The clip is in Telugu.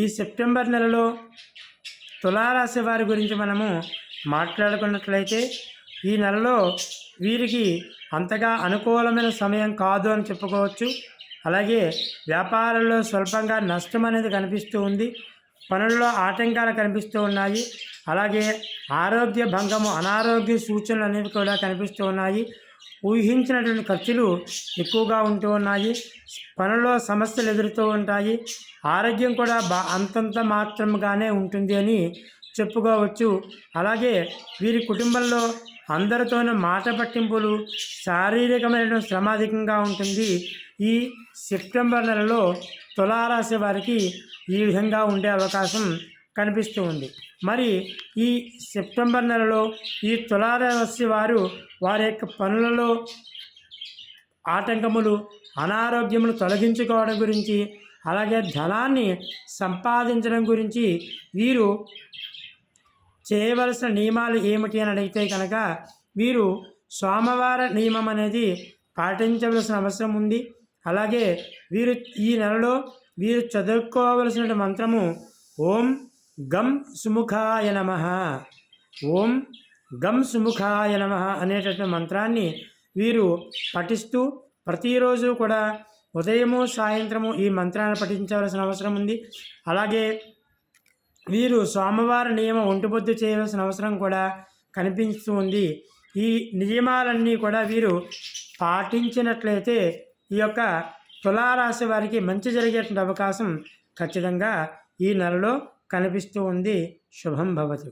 ఈ సెప్టెంబర్ నెలలో తులారాశి వారి గురించి మనము మాట్లాడుకున్నట్లయితే ఈ నెలలో వీరికి అంతగా అనుకూలమైన సమయం కాదు అని చెప్పుకోవచ్చు. అలాగే వ్యాపారంలో స్వల్పంగా నష్టం అనేది కనిపిస్తూ ఉంది. పనుల్లో ఆటంకాలు కనిపిస్తూ ఉన్నాయి. అలాగే ఆరోగ్య భంగము అనారోగ్య సూచనలు అనేవి కూడా కనిపిస్తూ ఉన్నాయి. ఊహించినటువంటి ఖర్చులు ఎక్కువగా ఉంటూ ఉన్నాయి. పనుల్లో సమస్యలు ఎదురుతూ ఉంటాయి. ఆరోగ్యం కూడా బా అంతంత మాత్రంగానే ఉంటుంది అని చెప్పుకోవచ్చు. అలాగే వీరి కుటుంబంలో అందరితోనూ మాట పట్టింపులు శారీరకమైన శ్రమ అధికంగా ఉంటుంది. ఈ సెప్టెంబర్ నెలలో తులారాశి వారికి ఈ విధంగా ఉండే అవకాశం కనిపిస్తూ ఉంది. మరి ఈ సెప్టెంబర్ నెలలో ఈ తులారాశి వారు వారి యొక్క పనులలో ఆటంకములు అనారోగ్యములు తొలగించుకోవడం గురించి అలాగే ధనాన్ని సంపాదించడం గురించి వీరు చేయవలసిన నియమాలు ఏమిటి అని అడిగితే కనుక వీరు సోమవార నియమం అనేది పాటించవలసిన అవసరం ఉంది. అలాగే వీరు ఈ నెలలో వీరు చదువుకోవలసిన మంత్రము ఓం గం సుముఖాయ నమ. ఓం గం సుముఖాయ నమ అనేటటువంటి మంత్రాన్ని వీరు పఠిస్తూ ప్రతిరోజు కూడా ఉదయము సాయంత్రము ఈ మంత్రాన్ని పఠించవలసిన అవసరం ఉంది. అలాగే వీరు సోమవార నియమం ఒంటిబొద్దు చేయవలసిన అవసరం కూడా కనిపిస్తూ ఉంది. ఈ నియమాలన్నీ కూడా వీరు పాటించినట్లయితే ఈ యొక్క తులారాశి వారికి మంచి జరిగేటువంటి అవకాశం ఖచ్చితంగా ఈ నెలలో కనిపిస్తూ ఉంది. శుభం భవతు.